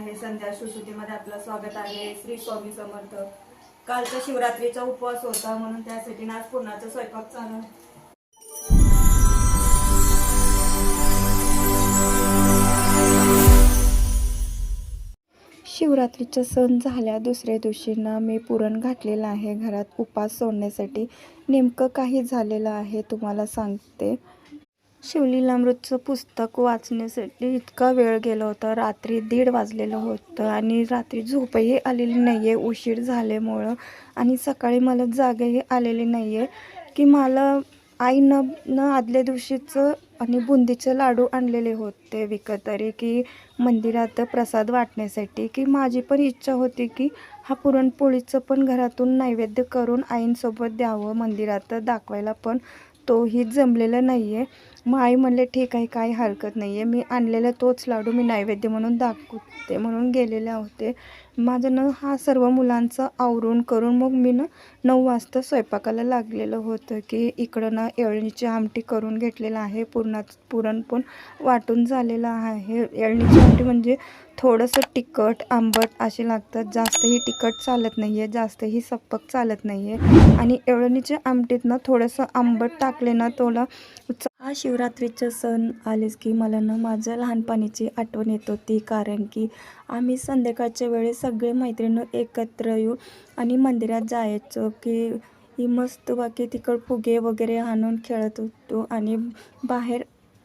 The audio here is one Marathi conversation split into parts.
आहे. संध्या सुश्रुतीमध्ये आपलं स्वागत आहे. श्री स्वामी समर्थ. कालचा शिवरात्रीचा उपवास होता म्हणून त्यासाठी ना आज पूर्णाचा स्वयंपाक चालू शिवरात्रीचा सण झाल्या दुसऱ्या दिवशी ना मी पुरण घातलेलं आहे. घरात उपास सोडण्यासाठी नेमकं काही झालेलं आहे तुम्हाला सांगते. शिवलीलामृतचं पुस्तक वाचण्यासाठी इतका वेळ गेला होता. रात्री दीड वाजलेलं होतं आणि रात्री झोपही आलेली नाही आहे उशीर झाल्यामुळं आणि सकाळी मला जागही आलेली नाही आहे की मला आईनं न आदल्या दिवशीचं आणि बुंदीचे लाडू आणलेले होते विकत तरी की मंदिरात प्रसाद वाटण्यासाठी. की माझी पण इच्छा होती की हा पुरणपोळीचं पण घरातून नैवेद्य करून आईंसोबत द्यावं. मंदिरात दाखवायला पण तोही जमलेला नाही आहे मग आई म्हणले ठीक आहे काही हरकत नाही आहे मी आणलेला तोच लाडू मी नैवेद्य म्हणून दाखवते म्हणून गेलेले होते. माझं ना हा सर्व मुलांचं आवरून करून मग मी ना नऊ वाजता स्वयंपाकाला लागलेलं होतं की इकडं ना येळणीची आमटी करून घेतलेलं आहे. पुरणात पुरण पण वाटून झालेलं आहे. येळणीची आमटी म्हणजे थोडंसं तिखट आंबट असे लागतात. जास्तही तिखट चालत नाही आहे जास्तही सप्पक चालत नाही आहे आणि येळणीच्या आमटीत ना थोडंसं आंबट टाकले ना थोडं हा शिवरात्रीचे सण आलेच की मला ना माझ्या लहानपणीची आठवण येत होती. कारण की आम्ही संध्याकाळच्या वेळेस सगळे मैत्रिणी एकत्र येऊ आणि मंदिरात जायचो की ही मस्त बाकी तिकड फुगे वगैरे आणून खेळत होतो आणि बाहेर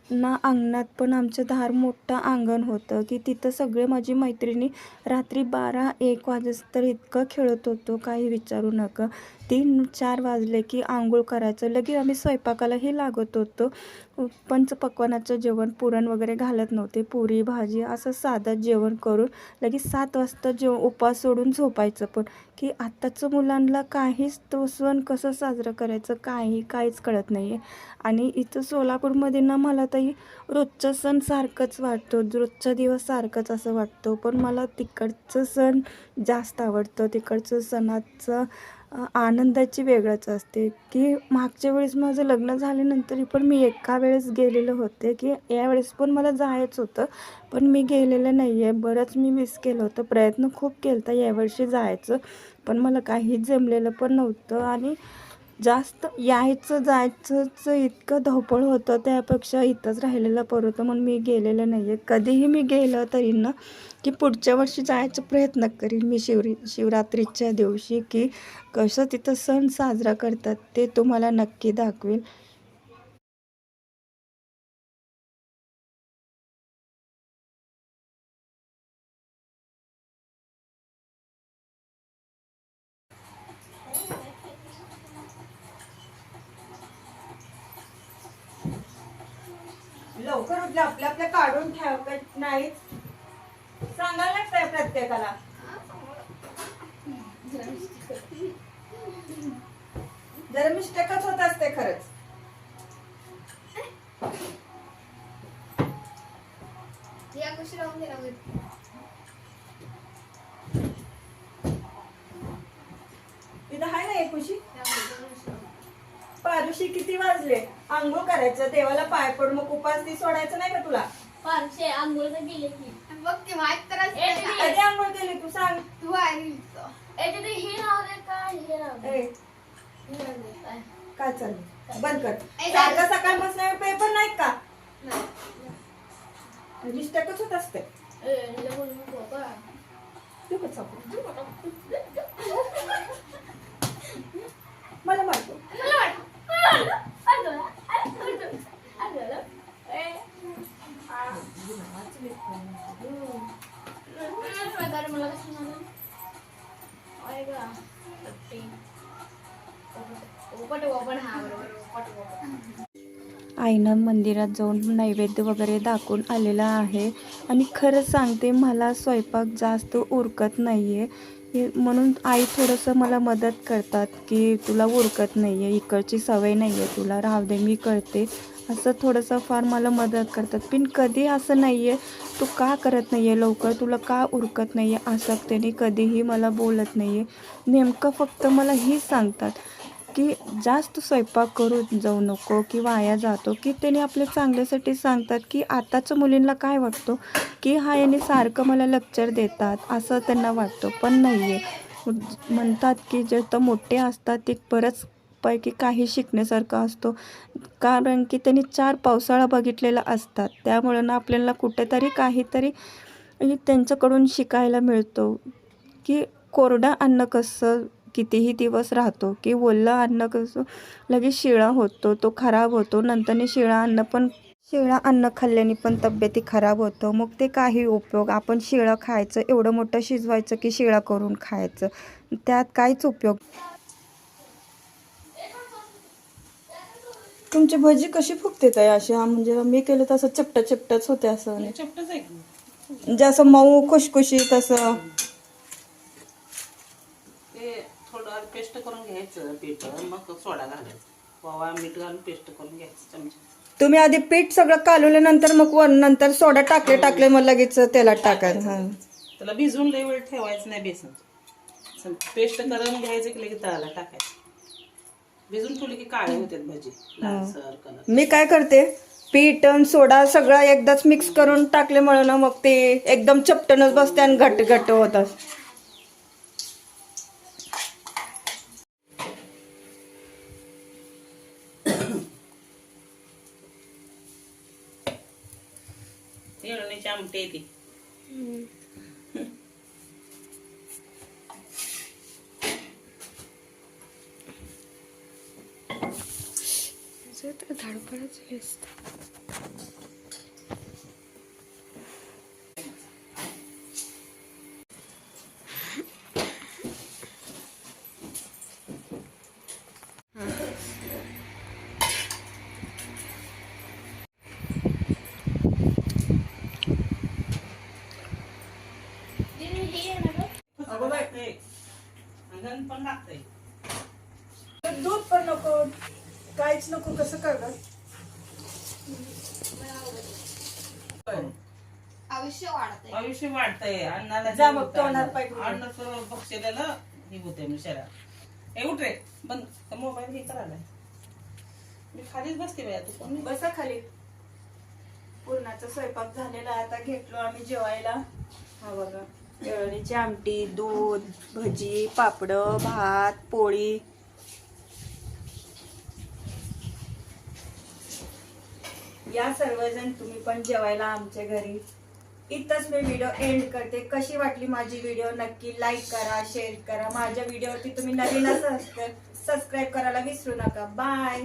ना अंगणात पण आमचं धार मोठं अंगण होतं की तिथं सगळे माझी मैत्रिणी रात्री बारा एक वाजेस तर इतकं खेळत होतो. काही विचारू नका. तीन चार वाजले की आंघोळ करायचं. लगेच आम्ही स्वयंपाकालाही लागत होतो. पंचपक्वानाचं जेवण पुरण वगैरे घालत नव्हते. पुरी भाजी असं साधं जेवण करून लगेच सात वाजता जेव उपास सोडून झोपायचं पण. की आत्ताचं मुलांना काहीच तो सण कसं साजरं करायचं काही काहीच कळत नाही आहे आणि इथं सोलापूरमध्ये ना मला तरी रोजचं सण सारखंच वाटतो. रोजचा दिवस सारखंच असं वाटतो. पण मला तिकडचं सण जास्त आवडतं. तिकडचं सणाचं आनंदाची वेगळंच असते. की मागच्या वेळेस माझं लग्न झाल्यानंतर पण मी एका वेळेस गेलेलं होते. की यावेळेस पण मला जायचं होतं पण मी गेलेलं नाही आहे बरंच मी मिस केलं होतं. प्रयत्न खूप केला होता यावर्षी जायचं पण मला काहीच जमलेलं पण नव्हतं. आणि जास्त यायचं जायचंच इतकं धावपळ होतं त्यापेक्षा इथंच राहिलेलं परवतं म्हणून मी गेलेलं नाही आहे कधीही मी गेलं तरी ना की पुढच्या वर्षी जायचा प्रयत्न करीन मी शिवरी शिवरात्रीच्या दिवशी की कसं तिथं सण साजरा करतात ते तुम्हाला नक्की दाखवेल. लवकर उठले आपल्या आपल्या काढून ठेव नाही. सांगायला लागतंय प्रत्येकाला. जरा मिस्टेकच होत असते खरंच. या गोष्टी राहून गेला राहून दे. तिथं आहे ना एकुशी राहून दे, दोन गोष्टी राहून दे. पारुशी किती वाजले? आंघोळ करायचं देवाला पाय पड मग उपास ती सोडायचं नाही का तुला? पारशे आंघोळ तर गेले की बघ की माहीत तर असते ए. कधी आंघोळ केली तू सांग? तू. ए तिथे हे राहू दे का हे राहू दे. ए, हे राहू दे काय? काय चाललंय? बंद कर. ए, सारखं सकाळ बसण्यावर पेपर नाहीत का? नाही. मिस्टेकच होत असते. ए, हिला बोलू नको का? तू कसं मला मला आईनं मंदिरात जाऊन नैवेद्य वगैरे दाखवून आलेला आहे. आणि खरं सांगते मला स्वयंपाक जास्त उरकत नाही आहे म्हणून आई थोडंसं मला मदत करतात की तुला उरकत नाही आहे इकडची सवय नाही आहे तुला राहू दे मी करते. असं थोडंसं फार मला मदत करतात. पण कधी असं नाही आहे तू का करत नाही आहे लवकर? तुला का उरकत नाही आहे असं त्याने कधीही मला बोलत नाही आहे नेमकं फक्त मला हेच सांगतात की जास्त स्वयंपाक करू जाऊ नको की वाया जातो की त्याने आपल्या चांगल्यासाठी सांगतात की आताच्या मुलींना काय वाटतो की हा याने सारखं मला लेक्चर देतात असं त्यांना वाटतं. पण नाही आहे म्हणतात की जे तर मोठे असतात ते बरंच पैकी काही शिकण्यासारखं असतो. कारण की त्यांनी चार पावसाळा बघितलेला असतात. त्यामुळं ना आपल्याला कुठेतरी काहीतरी त्यांच्याकडून शिकायला मिळतो. की कोरडं अन्न कसं कितीही दिवस राहतो की ओलं अन्न कसं लगेच शिळा होतो तो खराब होतो. नंतरने शिळा अन्न पण शिळा अन्न खाल्ल्याने पण तब्येती खराब होतं. मग ते काही उपयोग आपण शिळं खायचं एवढं मोठं शिजवायचं की शिळा करून खायचं. त्यात काहीच उपयोग. तुमची भजी कशी फुगते ताई अशी? हा म्हणजे मी केलं तसं चपटा चपटाच होते असं. चपटच आहे. म्हणजे असं मऊ खुशखुशीत असं ते थोडं पेस्ट करून घ्यायचं पीठ मग सोडा घालायचं. मीठ घालून पेस्ट करून घ्यायचं चमचा. तुम्ही आधी पीठ सगळं कालवल्यानंतर मग वर नंतर सोडा टाकले टाकले मग लगेच तेलात टाकायचं हा. त्याला भिजवून लई वेळ ठेवायचं नाही बेसन. पेस्ट करून घ्यायचं की लगेच तळाला टाकायचं. भिजून ठेवली की काळे होतात भजी लालसर कलर मी काय करते पीठ आणि सोडा सगळं एकदाच मिक्स करून टाकल्यामुळे ना मग ते एकदम चपटनच बसते आणि घट्ट घट्ट होतात येळवणीची आमटी येते ती अगं बाई. लागतंय. अंगण पण लागतंय दूध पण नको काहीच नको कसं करणार आयुष्य वाढतंय. आयुष्य वाढतंय. अन्नाला जा मग, होतं तोंडात. पाय बक्षलेलं हे होते मी शरीरात ए उठ रे. बंद. मोबाईल हे करायला मी खालीच बसते बाया तू कोण बसा खाली. पूर्णाचा स्वयंपाक झालेला. आता घेतलो आम्ही जेवायला. हा बघा. केळणीची आमटी दूध भजी पापडं भात पोळी. या सर्वजण तुम्ही पण जेवायला आमच्या घरी. इथंच मी व्हिडिओ एंड करते. कशी वाटली माझी व्हिडिओ नक्की लाईक करा शेअर करा. माझ्या व्हिडिओवरती तुम्ही नवीन असं सबस्क्राईब करायला विसरू नका. बाय